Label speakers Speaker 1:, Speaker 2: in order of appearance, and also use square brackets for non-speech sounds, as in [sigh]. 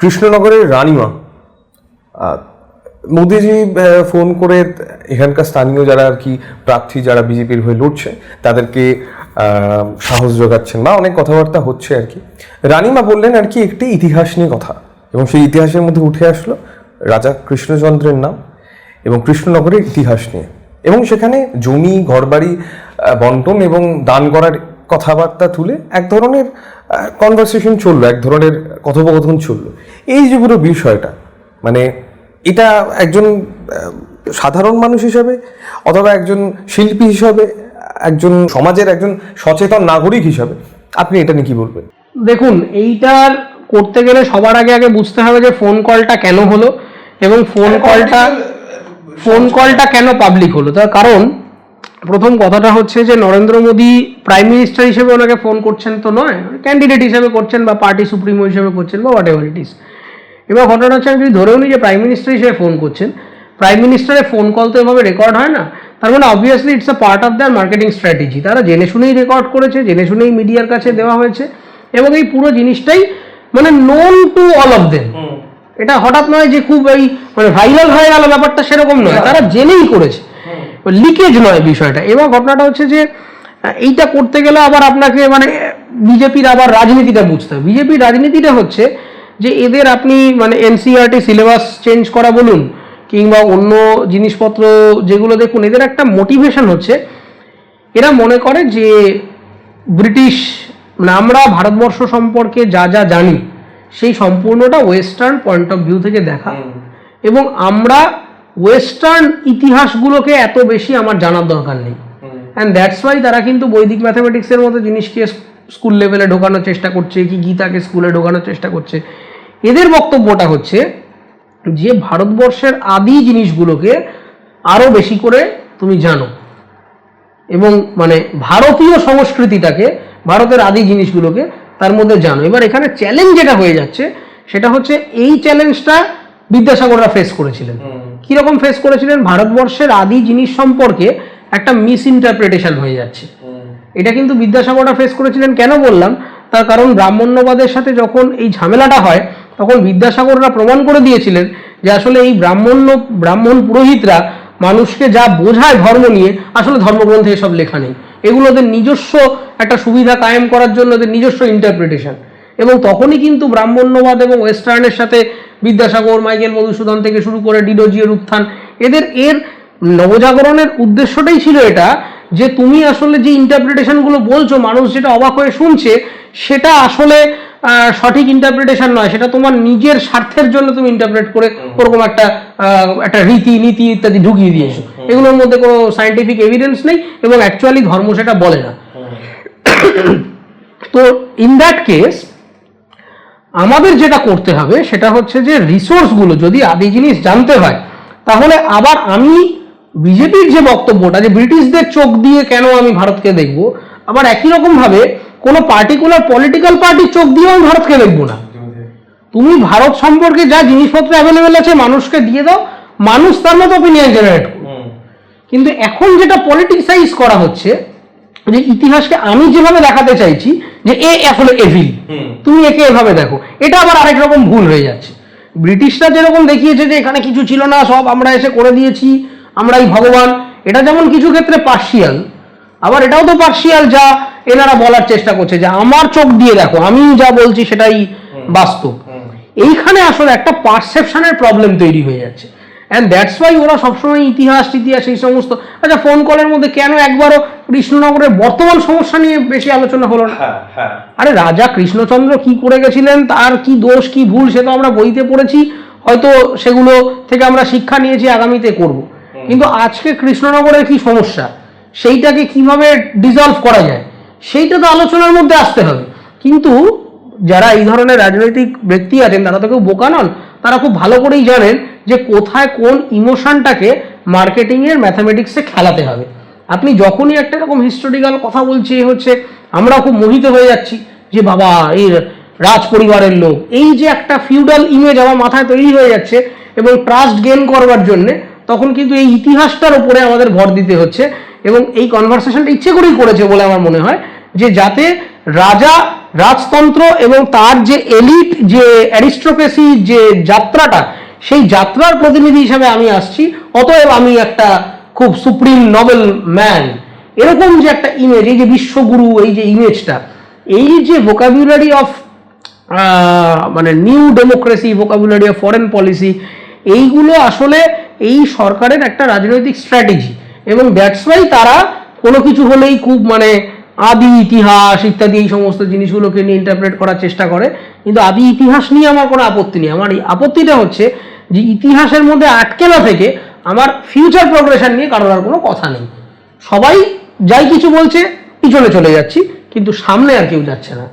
Speaker 1: কৃষ্ণনগরের রানীমা। মোদিজি ফোন করে এখানকার স্থানীয় যারা আর কি প্রার্থী, যারা বিজেপির হয়ে লড়ছে, তাদেরকে সাহস যোগাচ্ছেন বা অনেক কথাবার্তা হচ্ছে আর কি। রানীমা বললেন আর কি একটি ইতিহাস নিয়ে কথা এবং সেই ইতিহাসের মধ্যে উঠে আসলো রাজা কৃষ্ণচন্দ্রের নাম এবং কৃষ্ণনগরের ইতিহাস নিয়ে এবং সেখানে জমি, ঘরবাড়ি বন্টন এবং দান করার কথাবার্তা তুলে এক ধরনের কনভারসেশন চলল এক ধরনের কথোপকথন চলল। এই যে পুরো বিষয়টা মানে এটা একজন সাধারণ মানুষ হিসাবে অথবা একজন শিল্পী হিসাবে একজন সমাজের একজন সচেতন নাগরিক হিসাবে আপনি এটা নিয়ে কি বলবেন?
Speaker 2: দেখুন এইটার করতে গেলে সবার আগে আগে বুঝতে হবে যে ফোন কলটা কেন হলো এবং ফোন কলটা ফোন কলটা কেন পাবলিক হলো। তার কারণ প্রথম কথাটা হচ্ছে যে নরেন্দ্র মোদী প্রাইম মিনিস্টার হিসেবে ওনাকে ফোন করছেন তো নয় ক্যান্ডিডেট হিসেবে করছেন বা পার্টি সুপ্রিমো হিসেবে করছেন বা হোয়াট এভার ইট ইস এবার ঘটনা হচ্ছে আমি যদি ধরেও নিই যে প্রাইম মিনিস্টার হিসেবে ফোন করছেন প্রাইম মিনিস্টারের ফোন কল তো এভাবে রেকর্ড হয় না তার মানে obviously it's a part of their marketing strategy তারা জেনে শুনেই রেকর্ড করেছে জেনে শুনেই মিডিয়ার কাছে দেওয়া হয়েছে এবং এই পুরো জিনিসটাই মানে known to all of them এটা হঠাৎ নয় যে খুব এই মানে ভাইরাল হয়ে গেল ব্যাপারটা সেরকম নয় তারা জেনেই করেছে। লিকেজ নয় বিষয়টা। এবার ঘটনাটা হচ্ছে যে এইটা করতে গেলে আবার আপনাকে মানে বিজেপির আবার রাজনীতিটা বুঝতে হবে। বিজেপির রাজনীতিটা হচ্ছে যে এদের আপনি মানে এনসিআরটি সিলেবাস চেঞ্জ করা বলুন কিংবা অন্য জিনিসপত্র যেগুলো দেখুন এদের একটা মোটিভেশন হচ্ছে। এরা মনে করে যে ব্রিটিশ মানে আমরা ভারতবর্ষ সম্পর্কে যা যা জানি সেই সম্পূর্ণটা ওয়েস্টার্ন পয়েন্ট অফ ভিউ থেকে দেখা। এবং আমরা ওয়েস্টার্ন ইতিহাসগুলোকে এত বেশি আমার জানার দরকার নেই। অ্যান্ড দ্যাটস ওয়াই তারা কিন্তু বৈদিক ম্যাথামেটিক্সের মতো জিনিসকে স্কুল লেভেলে ঢোকানোর চেষ্টা করছে কি গীতাকে স্কুলে ঢোকানোর চেষ্টা করছে। এদের বক্তব্যটা হচ্ছে যে ভারতবর্ষের আদি জিনিসগুলোকে আরও বেশি করে তুমি জানো। এবং মানে ভারতীয় সংস্কৃতিটাকে ভারতের আদি জিনিসগুলোকে তার মধ্যে জানো। এবার এখানে চ্যালেঞ্জ যেটা হয়ে যাচ্ছে সেটা হচ্ছে এই চ্যালেঞ্জটা বিদ্যাসাগররা ফেস করেছিলেন। কীরকম ফেস করেছিলেন? ভারতবর্ষের আদি জিনিস সম্পর্কে একটা মিস ইন্টারপ্রিটেশন হয়ে যাচ্ছে। এটা কিন্তু বিদ্যাসাগররা ফেস করেছিলেন কেন বললাম? তার কারণ ব্রাহ্মণ্যবাদের সাথে যখন এই ঝামেলাটা হয় তখন বিদ্যাসাগররা প্রমাণ করে দিয়েছিলেন যে আসলে এই ব্রাহ্মণ্য ব্রাহ্মণ পুরোহিতরা মানুষকে যা বোঝায় ধর্ম নিয়ে আসলে ধর্মগ্রন্থে এসব লেখা নেই। এগুলো ওদের নিজস্ব একটা সুবিধা কায়েম করার জন্য ওদের নিজস্ব ইন্টারপ্রিটেশন এবং তখনই কিন্তু ব্রাহ্মণ্যবাদ এবং ওয়েস্টার্নের সাথে বিদ্যাসাগর মাইকেল মধুসূদন থেকে শুরু করে ডিডোজিয়ের উত্থান এদের এর নবজাগরণের উদ্দেশ্যটাই ছিল এটা যে তুমি আসলে যে ইন্টারপ্রিটেশনগুলো বলছো মানুষ যেটা অবাক হয়ে শুনছে সেটা আসলে সঠিক ইন্টারপ্রিটেশন নয়। সেটা তোমার নিজের স্বার্থের জন্য তুমি ইন্টারপ্রেট করে ওরকম একটা একটা রীতি নীতি ইত্যাদি ঢুকিয়ে দিয়েছ। এগুলোর মধ্যে কোনো সাইন্টিফিক এভিডেন্স নেই এবং অ্যাকচুয়ালি ধর্ম সেটা বলে না। [coughs] তো ইন দ্যাট কেস আমাদের যেটা করতে হবে সেটা হচ্ছে যে রিসোর্সগুলো যদি আদি জিনিস জানতে হয় তাহলে আবার আমি বিজেপির যে বক্তব্যটা যে ব্রিটিশদের চোখ দিয়ে কেন আমি ভারতকে দেখব আবার একই রকম ভাবে কোনো পার্টিকুলার পলিটিক্যাল পার্টির চোখ দিয়েও আমি ভারতকে দেখব না। তুমি ভারত সম্পর্কে যা জিনিসপত্র অ্যাভেলেবেল আছে মানুষকে দিয়ে দাও মানুষ তার মতো অপিনিয়ন জেনারেট কিন্তু এখন যেটা পলিটিক্সাইজ করা হচ্ছে যে ইতিহাসকে আমি যেভাবে দেখাতে চাইছি যে এ আসলে এভিল তুমি একে এভাবে দেখো। এটা আবার আরেক রকম ভুল হয়ে যাচ্ছে। ব্রিটিশরা যেরকম দেখিয়েছে যে এখানে কিছু ছিল না সব আমরা এসে করে দিয়েছি আমরাই ভগবান। এটা যেমন কিছু ক্ষেত্রে পার্শিয়াল আবার এটাও তো পার্শিয়াল যা এনারা বলার চেষ্টা করছে যে আমার চোখ দিয়ে দেখো আমি যা বলছি সেটাই বাস্তব। এইখানে আসলে একটা পারসেপশনের প্রবলেম তৈরি হয়ে যাচ্ছে। অ্যান্ড দ্যাটস ওয়াই ওরা সবসময় ইতিহাস ইতিহাস এই সমস্ত আচ্ছা ফোন কলের মধ্যে কেন একবারও কৃষ্ণনগরের বর্তমান সমস্যা নিয়ে বেশি আলোচনা হলো না?
Speaker 1: হ্যাঁ হ্যাঁ।
Speaker 2: আরে রাজা কৃষ্ণচন্দ্র কি করে গেছিলেন? তার কি দোষ কি ভুল সে তো আমরা বইতে পড়েছি। হয়তো সেগুলো থেকে আমরা শিক্ষা নিয়েছি আগামীতে করব। কিন্তু আজকে কৃষ্ণনগরের কি সমস্যা? সেইটাকে কীভাবে ডিজলভ করা যায়? সেইটা তো আলোচনার মধ্যে আসতে হবে। কিন্তু যারা এই ধরনের রাজনৈতিক ব্যক্তি আছেন তারা তো কেউ বোকা নন। তারা খুব ভালো করেই জানেন যে কোথায় কোন ইমোশনটাকে মার্কেটিংয়ের ম্যাথামেটিক্সে খেলাতে হবে। আপনি যখনই একটা এরকম হিস্টোরিক্যাল কথা বলছি হচ্ছে আমরা খুব মোহিত হয়ে যাচ্ছি যে বাবা, এই রাজ পরিবারের লোক, এই যে একটা ফিউডাল ইমেজ আমার মাথায় তৈরি হয়ে যাচ্ছে এবং ট্রাস্ট গেন করবার জন্যে, তখন কিন্তু এই ইতিহাসটার উপরে আমাদের ভর দিতে হচ্ছে এবং এই কনভারসেশনটা ইচ্ছে করেই করেছে বলে আমার মনে হয় যে যাতে রাজা রাজতন্ত্র এবং তার যে এলিট, যে অ্যারিস্ট্রোক্রেসি যে যাত্রাটা, সেই যাত্রার প্রতিনিধি হিসাবে আমি আসছি। অতএব আমি একটা খুব সুপ্রিম নবেল ম্যান। এরকম যে একটা ইমেজ এই যে বিশ্বগুরু, এই যে ইমেজটা এই যে ভোকাবুলারি অফ মানে new democracy vocabulary of foreign policy এইগুলো আসলে এই সরকারের একটা রাজনৈতিক স্ট্র্যাটেজি এবং দ্যাটস ওয়াই তারা কোনো কিছু হলেই খুব মানে আদি ইতিহাস ইত্যাদি এই সমস্ত জিনিসগুলোকে নিয়ে ইন্টারপ্রেট করার চেষ্টা করে। কিন্তু আদি ইতিহাস নিয়ে আমার কোনো আপত্তি নেই। আমার এই আপত্তিটা হচ্ছে যে ইতিহাসের মধ্যে আটকে না থেকে আমার ফিউচার প্রোগ্রেশন নিয়ে কারোর আর কোনো কথা নেই। সবাই যাই কিছু বলছে, পিছনে চলে যাচ্ছি, কিন্তু সামনে আর কেউ যাচ্ছে না।